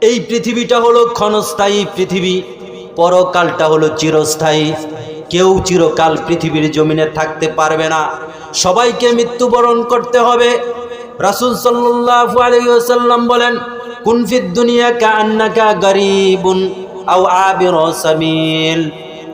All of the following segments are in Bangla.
এই পৃথিবীটা হলো ক্ষণস্থায়ী পৃথিবী, পরকালটা হলো চিরস্থায়ী। কেউ চিরকাল পৃথিবীর জমিনে থাকতে পারবে না। সবাইকে মৃত্যুবরণ করতে হবে। রাসুল সাল্লাল্লাহু আলাইহি ওয়াসাল্লাম বলেন কুনফিদ দুনিয়া কা আন্নাকা গরিবুন আও আবির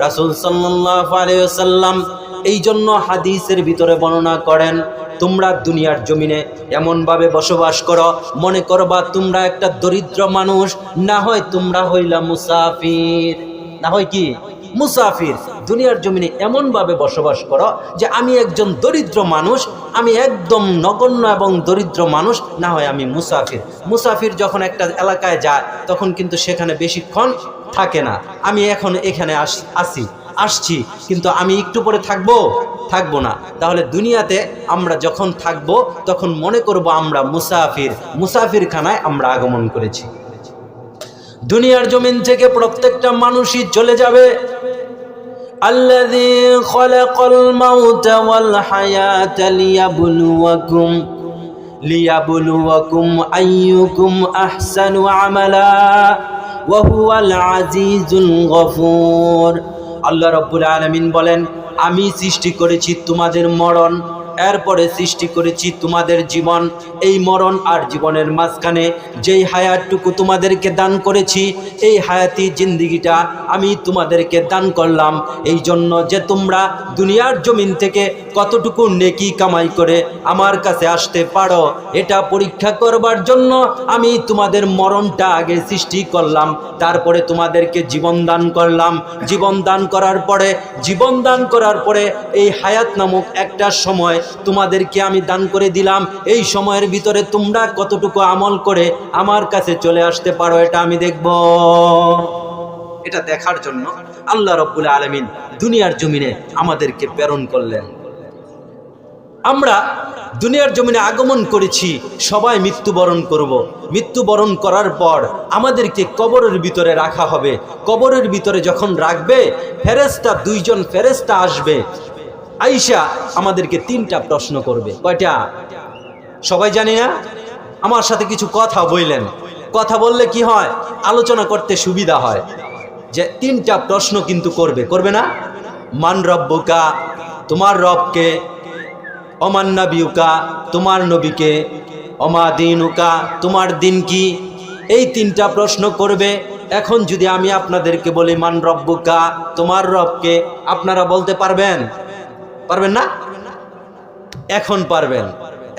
রাসুল সাল্লাল্লাহু আলাইহি ওয়াসাল্লাম এই জন্য হাদিসের ভিতরে বর্ণনা করেন, তোমরা দুনিয়ার জমিনে এমনভাবে বসবাস করো, মনে করবা তোমরা একটা দরিদ্র মানুষ, না হয় তোমরা হইলা মুসাফির। না হয় কি? মুসাফির। দুনিয়ার জমিনে এমনভাবে বসবাস করো যে আমি একজন দরিদ্র মানুষ, আমি একদম নগণ্য এবং দরিদ্র মানুষ, না হয় আমি মুসাফির। মুসাফির যখন একটা এলাকায় যায়, তখন কিন্তু সেখানে বেশিক্ষণ থাকে না। আমি এখন এখানে আস। আসছি কিন্তু আমি একটু পরে থাকবো থাকবো না তাহলে দুনিয়াতে আমরা যখন থাকবো তখন মনে করব আমরা মুসাফির মুসাফির খানায় আমরা আগমন করেছি দুনিয়ার জমিন থেকে প্রত্যেকটা মানুষই চলে যাবে الذي خلق الموت والحياة ليبلوكم ليبلوكم أيكم أحسن عملا وهو العزيز الغفور আল্লাহ রব্বুল আলমিন বলেন আমি সৃষ্টি করেছি তোমাদের মরণ এরপরে সৃষ্টি করেছি তোমাদের জীবন। এই মরণ আর জীবনের মাঝখানে যেই হায়াতটুকু তোমাদেরকে দান করেছি, এই হায়াতি জিন্দিগিটা আমি তোমাদেরকে দান করলাম। এই জন্য যে তোমরা দুনিয়ার জমিন থেকে কতটুকু নেকি কামাই করে আমার কাছে আসতে পারো, এটা পরীক্ষা করবার জন্য আমি তোমাদের মরণটা আগে সৃষ্টি করলাম। তারপরে তোমাদেরকে জীবন দান করলাম। জীবন দান করার পরে, জীবন দান করার পরে এই হায়াত নামক একটা সময় তোমাদেরকে আমি দান করে দিলাম। এই সময়ের ভিতরে তোমরা কতটুকু আমল করে আমার কাছে চলে আসতে পারো, এটা আমি দেখব। এটা দেখার জন্য আল্লাহ রব্বুল আলমিন দুনিয়ার জমিনে আমাদেরকে প্রেরণ করলেন। আমরা দুনিয়ার জমিনে আগমন করেছি, সবাই মৃত্যুবরণ করব। মৃত্যুবরণ করার পর আমাদেরকে কবরের ভিতরে রাখা হবে। কবরের ভিতরে যখন রাখবে ফেরেস্তা দুইজন ফেরেস্তা আসবে। আইসা আমাদেরকে তিনটা প্রশ্ন করবে। কয়টা? সবাই জানি না? আমার সাথে কিছু কথা বললেন। কথা বললে কি হয়? আলোচনা করতে সুবিধা হয়। যে তিনটা প্রশ্ন কিন্তু করবে। করবে না? মান রব্বুকা, তোমার রবকে অমান নবিউকা, তোমার নবীকে অমা দিনুকা, তোমার দিন কি? এই তিনটা প্রশ্ন করবে। এখন যদি আমি আপনাদেরকে বলি, মান রব্বুকা, তোমার রবকে, আপনারা বলতে পারবেন? পারবেন না? এখন পারবেন।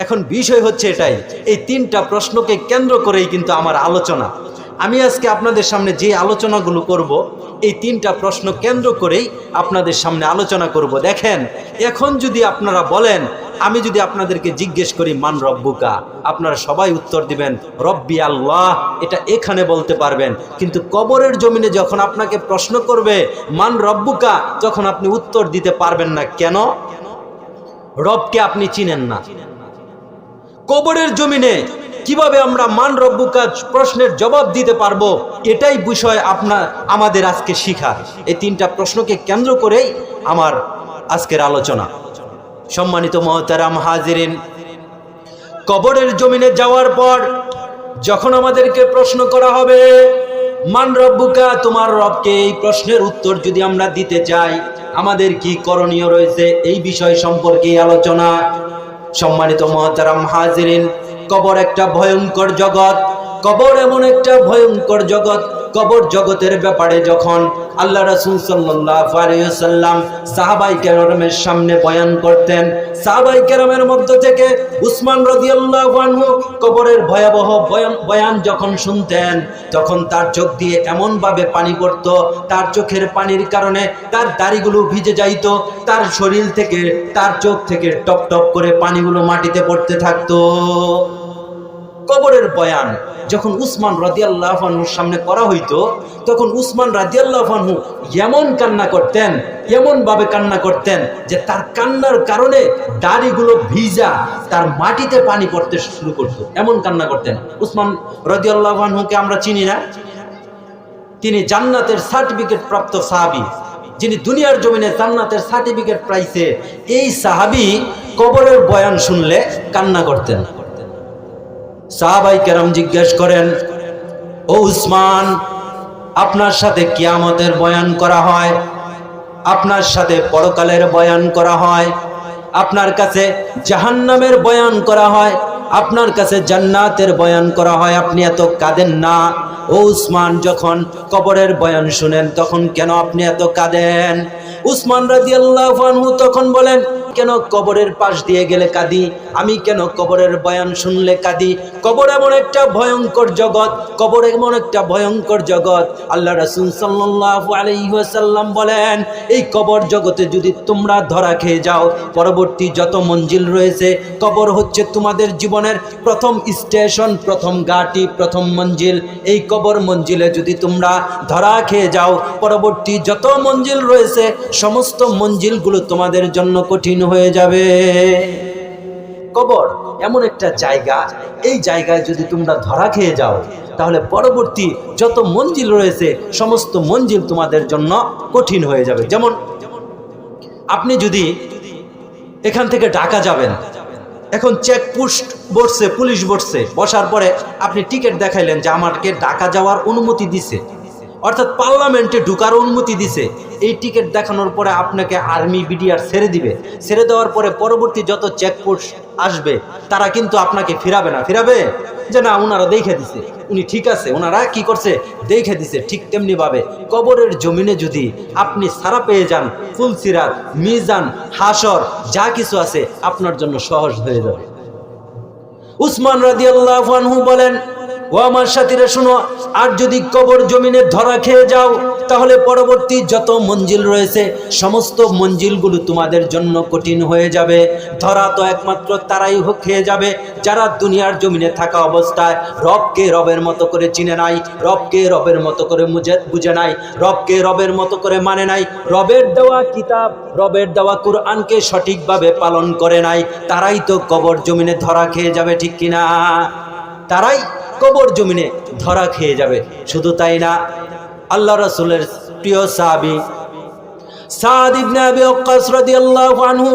এখন বিষয় হচ্ছে এটাই, এই তিনটা প্রশ্নকে কেন্দ্র করেই কিন্তু আমার আলোচনা। আমি আজকে আপনাদের সামনে যে আলোচনাগুলো করব, এই তিনটা প্রশ্ন কেন্দ্র করেই আপনাদের সামনে আলোচনা করব। দেখেন, এখন যদি আপনারা বলেন আমি যদি আপনাদেরকে জিজ্ঞেস করি, মান রব্বুকা? আপনারা সবাই উত্তর দিবেন, রব্বি আল্লাহ। এটা এখানে বলতে পারবেন। কিন্তু কবরের জমিনে যখন আপনাকে প্রশ্ন করবে, মান রব্বুকা? তখন আপনি উত্তর দিতে পারবেন না। কেন? রবকে আপনি চিনেন না। কবরের জমিনে কীভাবে আমরা মান রব্বুকা? প্রশ্নের জবাব দিতে পারব? এটাই বিষয় আপনার আমাদের আজকে শিখা। এই তিনটা প্রশ্নকে কেন্দ্র করেই আমার আজকের আলোচনা। সম্মানিত মহতারাম হাজিরিন, কবরের জমিনে যাওয়ার পর যখন আমাদেরকে প্রশ্ন করা হবে, মান রব্বুকা? তোমার রবকে এই প্রশ্নের উত্তর যদি আমরা দিতে চাই, আমাদের কি করণীয় রয়েছে? এই বিষয় সম্পর্কে আলোচনা। সম্মানিত মহতারাম হাজিরিন, কবর একটা ভয়ঙ্কর জগৎ। কবর এমন একটা ভয়ঙ্কর জগৎ কবর জগতের ব্যাপারে যখন আল্লাহ রসুল সাল্লাম সাহাবাই কেরামের সামনে বয়ান করতেন, সাহাবাই কেরামের মধ্য থেকে উসমান রদিয়াল্লাহু কবরের ভয়াবহ বয়ান যখন শুনতেন, তখন তার চোখ দিয়ে এমনভাবে পানি পড়ত, তার চোখের পানির কারণে তার দাড়িগুলো ভিজে যাইত, তার শরীর থেকে, তার চোখ থেকে টপ টপ করে পানিগুলো মাটিতে পড়তে থাকতো। কবরের বয়ান, যখন উসমান রাদিয়াল্লাহনুর সামনে করা হইতো, তখন উসমান রাদিয়াল্লাহনু এমন কান্না করতেন এমন ভাবে কান্না করতেন যে তার কান্নার কারণে দাড়িগুলো ভিজা, তার মাটিতে পানি পড়তে শুরু করতো। এমন কান্না করতেন। উসমান রাদিয়াল্লাহনুকে আমরা চিনি না। তিনি জান্নাতের সার্টিফিকেট প্রাপ্ত সাহাবি। যিনি দুনিয়ার জমিনে জান্নাতের সার্টিফিকেট পাইছে, এই সাহাবি কবরের বয়ান শুনলে কান্না করতেন। সাহাবাই কেরাম জিজ্ঞেস করেন, ও উসমান, আপনার সাথে কিয়ামতের বয়ান করা হয়? আপনার সাথে পরকালের বয়ান করা হয়? আপনার কাছে জাহান্নামের বয়ান করা হয়? আপনার কাছে জান্নাতের বয়ান করা হয়, আপনি এত কাঁদেন না। ও উসমান, যখন কবরের বয়ান শুনেন, তখন কেন আপনি এত কাঁদেন? উসমান রাদিয়াল্লাহু আনহু তখন বলেন, কেন কবরের পাশ দিয়ে গেলে কাঁদি? আমি কেন কবরের বয়ান শুনলে কাঁদি? কবর এমন একটা ভয়ঙ্কর জগৎ, কবর এমন একটা ভয়ঙ্কর জগৎ। আল্লাহ রাসূল সাল্লাল্লাহু আলাইহি ওয়াসাল্লাম বলেন, এই কবর জগতে যদি তোমরা ধরা খেয়ে যাও, পরবর্তী যত মঞ্জিল রয়েছে, কবর হচ্ছে তোমাদের জীবনের প্রথম স্টেশন, প্রথম গাটি প্রথম মঞ্জিল। এই কবর মঞ্জিলে যদি তোমরা ধরা খেয়ে যাও, পরবর্তী যত মঞ্জিল রয়েছে, সমস্ত মঞ্জিলগুলো তোমাদের জন্য কঠিন হয়ে যাবে। কবর এমন একটা জায়গা। এই জায়গায় যদি তোমরা ধরা খেয়ে যাও, তাহলে পরবর্তী যত মঞ্জিল রয়েছে, সমস্ত মঞ্জিল তোমাদের জন্য কঠিন হয়ে যাবে। যেমন, আপনি যদি এখান থেকে ঢাকা যাবেন এখন চেকপোস্ট বসছে পুলিশ বসছে। বসার পরে আপনি টিকিট দেখাইলেন যে আমাকে ঢাকা যাওয়ার অনুমতি দিছে। অর্থাৎ পার্লামেন্টে ঢুকার অনুমতি দিছে। এই টিকিট দেখানোর পরে আপনাকে আর্মি, বিডিআর ছেড়ে দিবে। ছেড়ে দেওয়ার পরে পরবর্তী যত চেকপোস্ট আসবে, তারা কিন্তু আপনাকে ফিরাবে না। ফিরাবে? যে না ওনারা দেখে দিছে। উনি ঠিক আছে ওনারা কি করছে? দেখে দিছে, ঠিক তেমনি ভাবে কবরের জমিনে যদি আপনি সারা পেয়ে যান ফুলসিরাত মিজান হাসর যা কিছু আছে, আপনার জন্য সহজ হয়ে যাবে। উসমান রাদিয়াল্লাহু আনহু বলেন ও আমার সাথীরা শুনো, আর যদি কবর জমিনে ধরা খেয়ে যাও, তাহলে পরবর্তী যত মঞ্জিল রয়েছে, সমস্ত মঞ্জিলগুলো তোমাদের জন্য কঠিন হয়ে যাবে। ধরা তো একমাত্র তারাই হোক খেয়ে যাবে, যারা দুনিয়ার জমিনে থাকা অবস্থায় রবকে রবের মতো করে চিনে নাই, রবকে রবের মতো করে বুঝে নাই, রবকে রবের মতো করে মানে নাই। রবের দেওয়া কিতাব, রবের দেওয়া কুরআনকে সঠিকভাবে পালন করে নাই। তারাই তো কবর জমিনে ধরা খেয়ে যাবে, ঠিক কিনা? তারাই কবর জমিনে ধরা খেয়ে যাবে। শুধু তাই না, আল্লাহ রসুলের প্রিয় সাহাবি সাদ ইবনে আবি ওয়াক্কাস রাদিয়াল্লাহু আনহু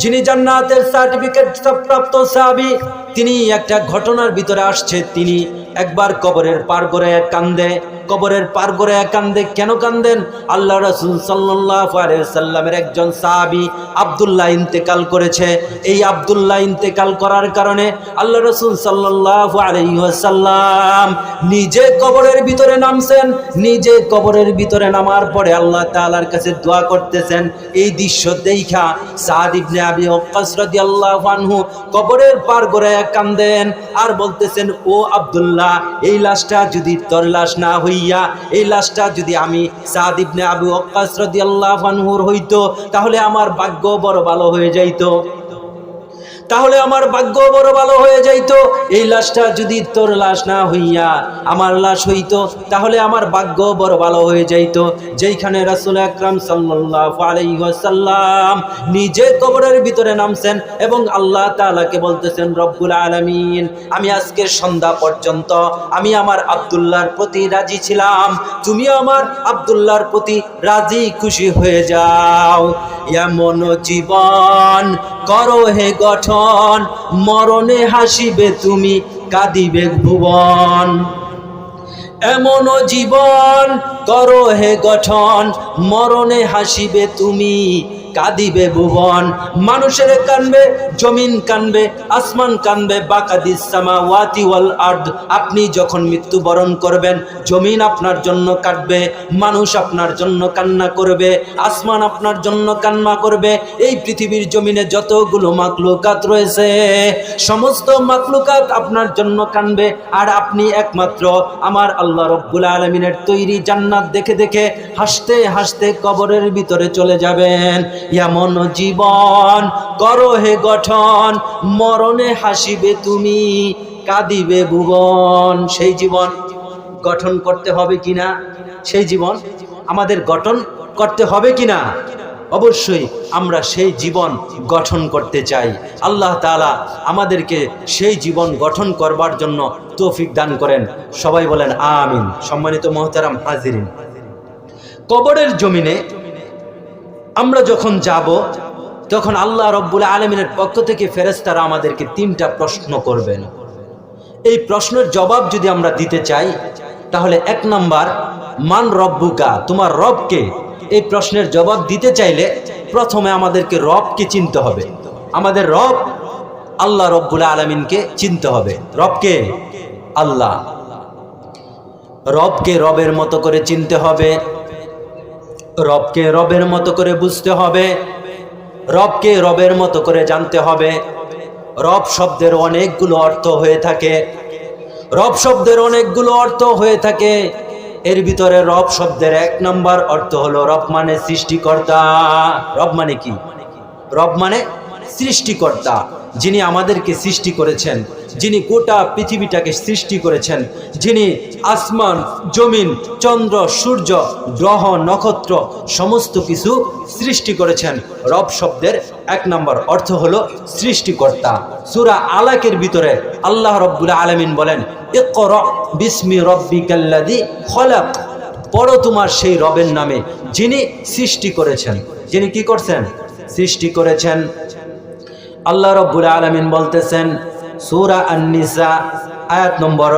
যিনি জান্নাতের সার্টিফিকেট প্রাপ্ত সাহাবী, তিনি একটা ঘটনার ভিতরে আসছে। তিনি একবার কবরের পার করে কান্দে। কবরের পার করে কান্দে, কেন কান্দেন? আল্লাহ রসুল সাল্লামের একজন সাহাবী আব্দুল্লাহ ইন্তেকাল করেছে। এই আব্দুল্লাহ ইন্তেকাল করার কারণে আল্লাহ রাসূল সাল্লাল্লাহু আলাইহি ওয়াসাল্লাম নিজে কবরের ভিতরে নামছেন। নিজে কবরের ভিতরে নামার পরে আল্লাহ তাআলার কাছে দোয়া করতেছেন। এই দৃশ্য দেখা সাদ ইবনে আবি ওয়াক্কাস রাদিয়াল্লাহু আনহু কবরের পার করে কান্দেন আর বলতেছেন, ও আব্দুল্লাহ, এই লাশটা যদি তোর লাশ না হইয়া, এই লাশটা যদি আমি সাদ ইবনে আবু ওয়াক্কাস রাদিয়াল্লাহু আনহুর হইতো, তাহলে আমার ভাগ্য বড় ভালো হয়ে যাইতো। তাহলে আমার ভাগ্য বড় ভালো হয়ে যাইতো। এই লাশটা যদি তোর লাশ না হইয়া আমার লাশ হইতো, তাহলে আমার ভাগ্য বড় ভালো হয়ে যাইতো। যেইখানে রাসূল আকরাম আলাইহি নিজে কবরের ভিতরে নামছেন এবং আল্লাহ তাআলাকে বলতেছেন, রব্বুল আলমিন, আমি আজকের সন্ধ্যা পর্যন্ত আমি আমার আব্দুল্লাহর প্রতি রাজি ছিলাম। তুমিও আমার আব্দুল্লাহর প্রতি রাজি খুশি হয়ে যাও। এমন জীবন করো হে গঠন, মরণে হাসিবে তুমি, কাঁদিবে ভুবন। এমন জীবন করো হে গঠন, মরণে হাসিবে তুমি কাঁদিবে ভুবন, মানুষের কানবে, জমিন কানবে, আসমান কানবে বাকাদিস সামাওয়াতি ওয়াল আরদ। আপনি যখন মৃত্যুবরণ করবেন, জমিন আপনার জন্য কাটবে, মানুষ আপনার জন্য কান্না করবে, আসমান আপনার জন্য কান্না করবে। এই পৃথিবীর জমিনে যতগুলো মাকলুকাত রয়েছে, সমস্ত মাকলুকাত আপনার জন্য কানবে। আর আপনি একমাত্র আমার আল্লাহ রব্বুল আলমিনের তৈরি জান্নাত দেখে দেখে হাসতে হাসতে কবরের ভিতরে চলে যাবেন। এমন জীবন, করো হে গঠন, মরণে হাসিবে তুমি, কাঁদিবে ভুবন। সেই জীবন গঠন করতে হবে কিনা? সেই জীবন আমাদের গঠন করতে হবে কিনা? অবশ্যই আমরা সেই জীবন গঠন করতে চাই। আল্লাহ তাআলা আমাদেরকে সেই জীবন গঠন করবার জন্য তৌফিক দান করেন। সবাই বলেন, আমিন। সম্মানিত মহতারাম হাজিরিন, কবরের জমিনে আমরা যখন যাব, তখন আল্লাহ রব্বুল আলমিনের পক্ষ থেকে ফেরেস্তারা আমাদেরকে তিনটা প্রশ্ন করবেন। এই প্রশ্নের জবাব যদি আমরা দিতে চাই, তাহলে এক নাম্বার, মান রব্বুকা, তোমার রবকে। এই প্রশ্নের জবাব দিতে চাইলে প্রথমে আমাদেরকে রবকে চিনতে হবে। আমাদের রব আল্লাহ রব্বুল আলমিনকে চিনতে হবে। রবকে? আল্লাহ। রবকে রবের মতো করে চিনতে হবে। রবকে রবের মতো করে বুঝতে হবে। রবকে রবের মতো করে জানতে হবে। রব শব্দের অনেকগুলো অর্থ হয়ে থাকে। রব শব্দের অনেকগুলো অর্থ হয়ে থাকে। এর ভিতরে রব শব্দের এক নম্বর অর্থ হলো রব মানে সৃষ্টিকর্তা। রব মানে কি? রব মানে সৃষ্টিকর্তা যিনি আমাদেরকে সৃষ্টি করেছেন, যিনি গোটা পৃথিবীটাকে সৃষ্টি করেছেন, যিনি আসমান, জমিন, চন্দ্র, সূর্য, গ্রহ, নক্ষত্র সমস্ত কিছু সৃষ্টি করেছেন। রব শব্দের এক নম্বর অর্থ হলো সৃষ্টিকর্তা। সুরা আলাকের ভিতরে আল্লাহ রব্বুল আলমিন বলেন বিস্মি রব্বিকাল্লাযী খলাক। পড়ো তোমার সেই রবের নামে যিনি সৃষ্টি করেছেন। যিনি কি করছেন? সৃষ্টি করেছেন আল্লাহ রব্বুল আলমিন বলতেছেন, সুরা আন্নিসা, আয়াত নম্বর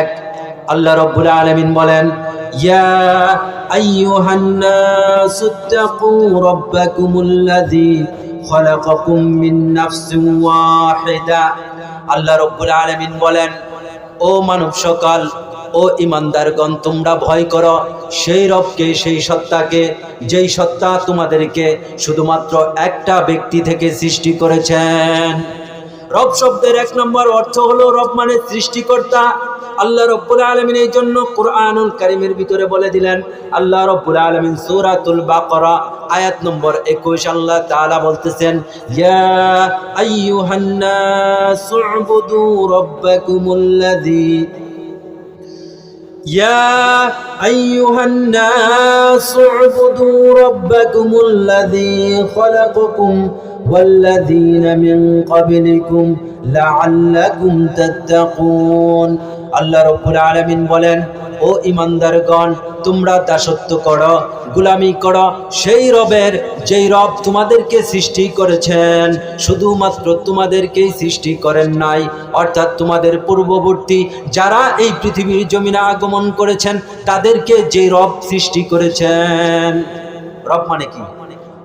এক। আল্লাহ রব্বুল আলমিন বলেন, ইয়া আইয়ুহান নাসু ইত্তাকু রাব্বাকুমুল্লাযী খলাকাকুম মিন নাফসিন ওয়াহিদা। আল্লাহ রব্বুল আলমিন বলেন ও মানব সকাল, ও ইমানদারগণ, তোমরা ভয় করো। সেই রবকে, সেই সত্তাকে, যেই সত্তা তোমাদেরকে শুধুমাত্র একটা ব্যক্তি থেকে সৃষ্টি করেছেন। রব শব্দের এক নম্বর অর্থ হলো রব মানে সৃষ্টিকর্তা। আল্লাহ রব্বুল আলমিন এই জন্য কোরআনুল কারিমের ভিতরে বলে দিলেন, আল্লাহ রব্বুল আলমিন সূরাতুল বাকরা, আয়াত নম্বর একুশ, আল্লাহ তালা বলতেছেন, ইয়া আইয়ুহান হান্না উবুদু রাব্বাকুমুল্লাযী يا أيها الناس اعبدوا ربكم الذي خلقكم والذين من قبلكم لعلكم تتقون. আল্লাহ রব্বুল আলমিন বলেন, ও ইমানদারগণ তোমরা দাসত্ব করো, গুলামি করো, সেই রবের যেই রব তোমাদেরকে সৃষ্টি করেছেন, শুধুমাত্র তোমাদেরকেই সৃষ্টি করেন নাই। অর্থাৎ তোমাদের পূর্ববর্তী যারা এই পৃথিবীর জমিনে আগমন করেছেন, তাদেরকে যেই রব সৃষ্টি করেছেন, রব মানে কি?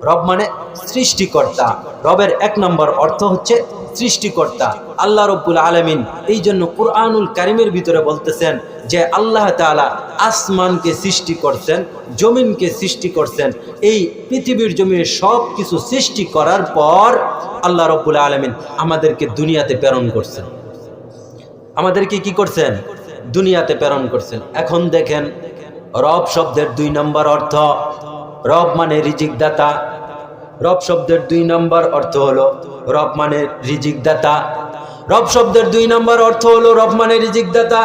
রব মানে সৃষ্টিকর্তা। রবের এক নম্বর অর্থ হচ্ছে সৃষ্টিকর্তা আল্লাহ রব্বুল আলমিন এই জন্য কুরআনুল কারিমের ভিতরে বলতেছেন যে আল্লাহ তাআলা আসমানকে সৃষ্টি করছেন, জমিনকে সৃষ্টি করছেন। এই পৃথিবীর জমির সব কিছু সৃষ্টি করার পর আল্লাহ রব্বুল আলমিন আমাদেরকে দুনিয়াতে প্রেরণ করছেন। আমাদেরকে কি করছেন? দুনিয়াতে প্রেরণ করছেন। এখন দেখেন, রব শব্দের দুই নম্বর অর্থ, রব মানে রিজিক দাতা রব শব্দের দুই নম্বর অর্থ হলো রব মানে রিজিক দাতা রব শব্দের দুই নম্বর অর্থ হলো রব মানে রিজিক দাতা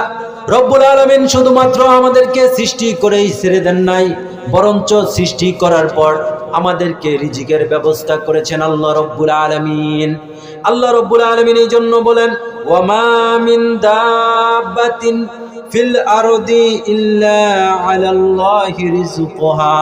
রব্বুল আলমিন শুধুমাত্র আমাদেরকে সৃষ্টি করেই ছেড়ে দেন নাই, বরঞ্চ সৃষ্টি করার পর আমাদেরকে রিজিকের ব্যবস্থা করেছেন আল্লাহ রব্বুল আলমিন। আল্লাহ রব্বুল আলমিন এই জন্য বলেন, ওয়ামা মিন দাব্বাতিন ফিল আরদি ইল্লা আলাল্লাহি রিজকুহা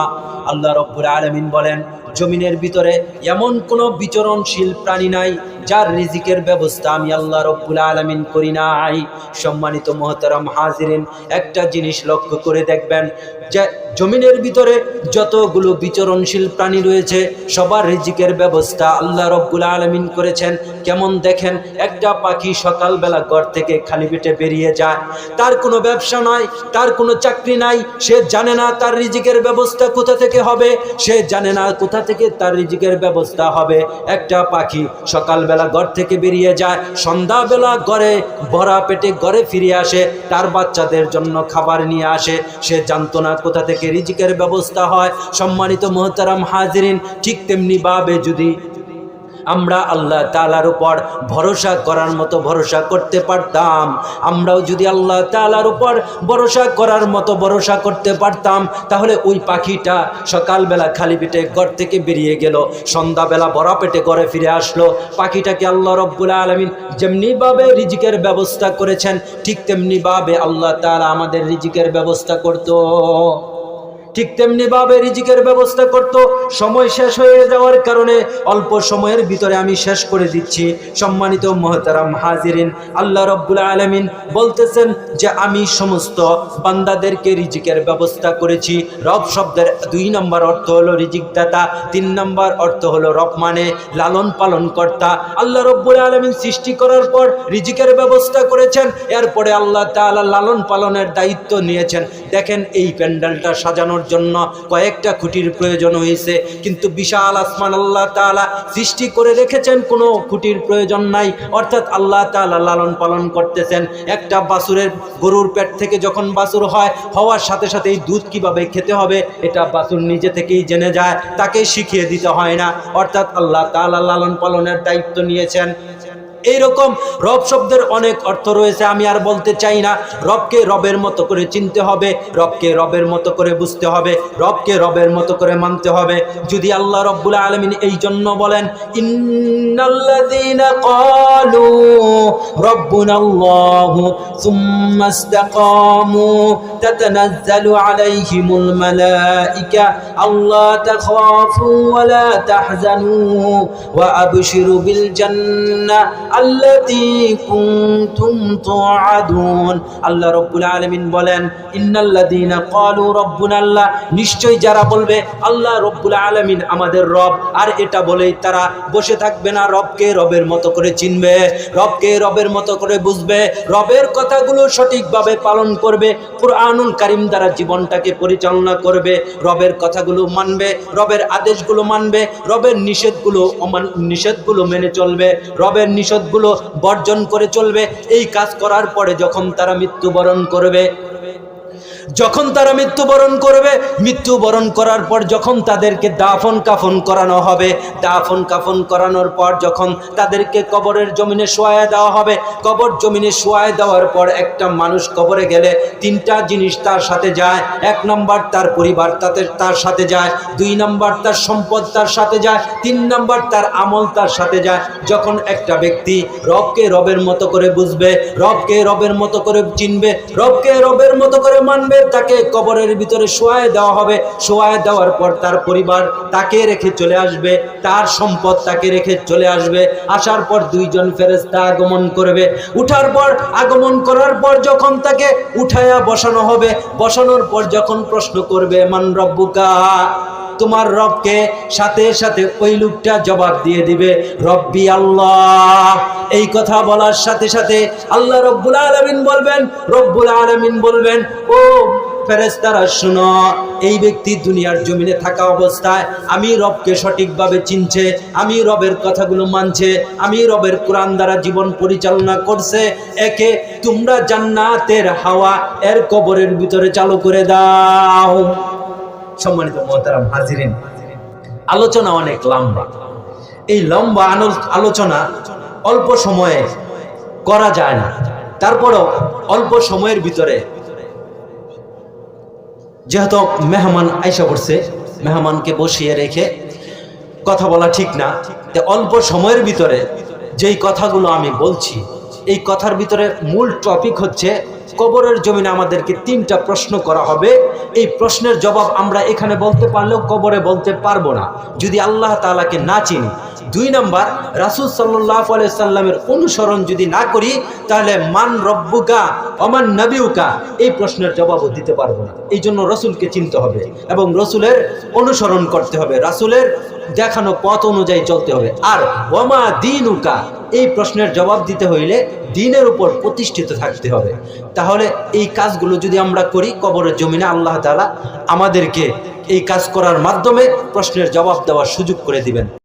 আল্লাহ রব্বুল আলামিন বলেন জমিনের ভিতরে এমন কোনো বিচরণশীল প্রাণী নাই, যার রিজিকের ব্যবস্থা আমি আল্লাহ রব্বুল আলামিন করি নাই। সম্মানিত মহতারাম হাজিরিন, একটা জিনিস লক্ষ্য করে দেখবেন যে জমিনের ভিতরে যতগুলো বিচরণশীল প্রাণী রয়েছে, সবার রিজিকের ব্যবস্থা আল্লাহ রব্বুল আলমিন করেছেন। কেমন দেখেন, একটা পাখি সকালবেলা ঘর থেকে খালি পেটে বেরিয়ে যায়। তার কোনো ব্যবসা নয় তার কোনো চাকরি নাই, সে জানে না তার রিজিকের ব্যবস্থা কোথা থেকে হবে, সে জানে না কোথা থেকে তার রিজিকের ব্যবস্থা হবে। একটা পাখি সকালবেলা ঘর থেকে বেরিয়ে যায়, সন্ধ্যাবেলা ঘরে ভরা পেটে ঘরে ফিরে আসে, তার বাচ্চাদের জন্য খাবার নিয়ে আসে। সে জানতো না কোথা থেকে রিজিকের ব্যবস্থা হয়। সম্মানিত মোহতারাম হাজরিন, ঠিক তেমনিভাবে যদি আমরা আল্লাহ তালার উপর ভরসা করার মতো ভরসা করতে পারতাম। আমরাও যদি আল্লাহ তালার উপর ভরসা করার মতো ভরসা করতে পারতাম, তাহলে ওই পাখিটা সকালবেলা খালি পেটে ঘর থেকে বেরিয়ে গেল, সন্ধ্যাবেলা বড় পেটে ঘরে ফিরে আসলো। পাখিটাকে আল্লাহ রব্বুল আলমিন যেমনিভাবে রিজিকের ব্যবস্থা করেছেন, ঠিক তেমনিভাবে আল্লাহ তালা আমাদের রিজিকের ব্যবস্থা করতো। ঠিক তেমনি ভাবে রিজিকের ব্যবস্থা করত। সময় শেষ হয়ে যাওয়ার কারণে অল্প সময়ের ভিতরে আমি শেষ করে দিচ্ছি। সম্মানিত মহতারাম হাজিরিন, আল্লাহ রব্বুল আলমিন বলতেছেন যে আমি সমস্ত বান্দাদেরকে রিজিকের ব্যবস্থা করেছি। রব শব্দের দুই নম্বর অর্থ হলো রিজিক দাতা তিন নম্বর অর্থ হলো রব মানে লালন পালন কর্তা। আল্লাহ রব্বুল আলমিন সৃষ্টি করার পর রিজিকের ব্যবস্থা করেছেন। এরপরে আল্লাহ তাআলা লালন পালনের দায়িত্ব নিয়েছেন। দেখেন এই প্যান্ডেলটা সাজানোর জন্য কয়েকটা খুঁটির প্রয়োজন হয়েছে। কিন্তু বিশাল আসমান আল্লাহ তাআলা সৃষ্টি করে রেখেছেন, কোনো খুঁটির প্রয়োজন নাই। অর্থাৎ আল্লাহ তাআলা লালন পালন করতেছেন। একটা বাছুরের গরুর পেট থেকে যখন বাসুর হয়, হওয়ার সাথে সাথেই দুধ কীভাবে খেতে হবে, এটা বাসুর নিজে থেকেই জেনে যায় তাকে শিখিয়ে দিতে হয় না। অর্থাৎ আল্লাহ তাআলা লালন পালনের দায়িত্ব নিয়েছেন। এইরকম রব শব্দের অনেক অর্থ রয়েছে, আমি আর বলতে চাই না। রবকে রবের মতো করে চিনতে হবে, রবকে রবের মতো করে বুঝতে হবে, রবকে রবের মতো করে মানতে হবে। যদি আল্লাহ রব্বুল আলমিন এই জন্য বলেন, ইন্নাল্লাযীনা ক্বালু রাব্বুনাল্লাহু সুম্মা ইসতাকামু তাতানাজ্জালু আলাইহিমুল মালাইকা আল্লা তাখাফু ওয়া লা তাহজানু ওয়া আবশিরু বিল জান্নাহ আল্লাতী কুনতুম তুআদুন। আল্লাহ রাব্বুল আলামিন বলেন, ইন্নাল্লাযীনা ক্বালু রাব্বুনাল্লাহ। নিশ্চয় যারা বলবে, আল্লাহ রাব্বুল আলামিন আমাদের রব। আর এটা বলেই তারা বসে থাকবে না, রবকে রবের মতো করে চিনবে, রবকে রবের মতো করে বুঝবে। রবের কথাগুলো সঠিকভাবে পালন করবে, কোরআনুল কারিম দ্বারা জীবনটাকে পরিচালনা করবে, রবের কথাগুলো মানবে, রবের আদেশগুলো মানবে, রবের নিষেধগুলো নিষেধগুলো মেনে চলবে, রবের নিষেধগুলো বর্জন করে চলবে। এই কাজ করার পরে যখন তারা মৃত্যুবরণ করবে যখন তারা মৃত্যুবরণ করবে, মৃত্যুবরণ করার পর যখন তাদেরকে দাফন কাফন করানো হবে, দাফন কাফন করানোর পর যখন তাদেরকে কবরের জমিনে শোয়া দেওয়া হবে, কবর জমিনে শোয়ায় দেওয়ার পর একটা মানুষ কবরে গেলে তিনটা জিনিস তার সাথে যায়। এক নম্বর তার পরিবার তাতে তার সাথে যায়, দুই নম্বর তার সম্পদ তার সাথে যায়, তিন নম্বর তার আমল তার সাথে যায়। যখন একটা ব্যক্তি রবকে রবের মতো করে বুঝবে, রবকে রবের মতো করে চিনবে, রবকে রবের মতো করে মানবে তাকে কবরের ভিতরে শোয়ায় দেওয়া হবে। শোয়ায় দেওয়ার পর তার পরিবার তাকে রেখে চলে আসবে, তার সম্পদ তাকে রেখে চলে আসবে। আসার পর দুইজন ফেরেস্তা আগমন করবে। উঠার পর, আগমন করার পর যখন তাকে উঠায়া বসানো হবে, বসানোর পর যখন প্রশ্ন করবে, মান রব্বুকা? তোমার রবকে সাথে সাথে ওই লোকটা জবাব দিয়ে দিবে, রব্বি আল্লাহ। এই কথা বলার সাথে সাথে আল্লাহ রব্বুল আলমিন বলবেন, রব্বুল আলমিন বলবেন, ও ফেরেস্তারা শুনো, এই ব্যক্তি দুনিয়ার জমিনে থাকা অবস্থায় আমি রবকে সঠিকভাবে চিনছে, আমি রবের কথাগুলো মানছে, আমি রবের কোরআন দ্বারা জীবন পরিচালনা করছে, একে তোমরা জান্নাতের হাওয়া এর কবরের ভিতরে চালু করে দাও। সম্মানিত মহতারাম হাজিরিন, আলোচনা অনেক লম্বা। এই লম্বা আলোচনা অল্প সময়ে করা যায় না। তারপরও অল্প সময়ের ভিতরে যেহেতু মেহমান আইসা পড়ছে, মেহমানকে বসিয়ে রেখে কথা বলা ঠিক না অল্প সময়ের ভিতরে যেই কথাগুলো আমি বলছি এই কথার ভিতরে মূল টপিক হচ্ছে, কবরের জমিনে আমাদেরকে তিনটা প্রশ্ন করা হবে। এই প্রশ্নের জবাব আমরা এখানে বলতে পারলেও কবরে বলতে পারব না। যদি আল্লাহ তালাকে না চিনি দুই নাম্বার, রাসুল সাল্লাহ সাল্লামের অনুসরণ যদি না করি, তাহলে মান রব্বুকা অমান নবিউকা? এই প্রশ্নের জবাবও দিতে পারব না। এই জন্য রসুলকে চিনতে হবে এবং রসুলের অনুসরণ করতে হবে। রাসুলের দেখানো পথ অনুযায়ী চলতে হবে। আর ওমা দিন উকা এই প্রশ্নের জবাব দিতে হইলে দিনের উপর প্রতিষ্ঠিত থাকতে হবে। তাহলে এই কাজগুলো যদি আমরা করি, কবরের জমিনে আল্লাহ তাআলা আমাদেরকে এই কাজ করার মাধ্যমে প্রশ্নের জবাব দেওয়ার সুযোগ করে দিবেন।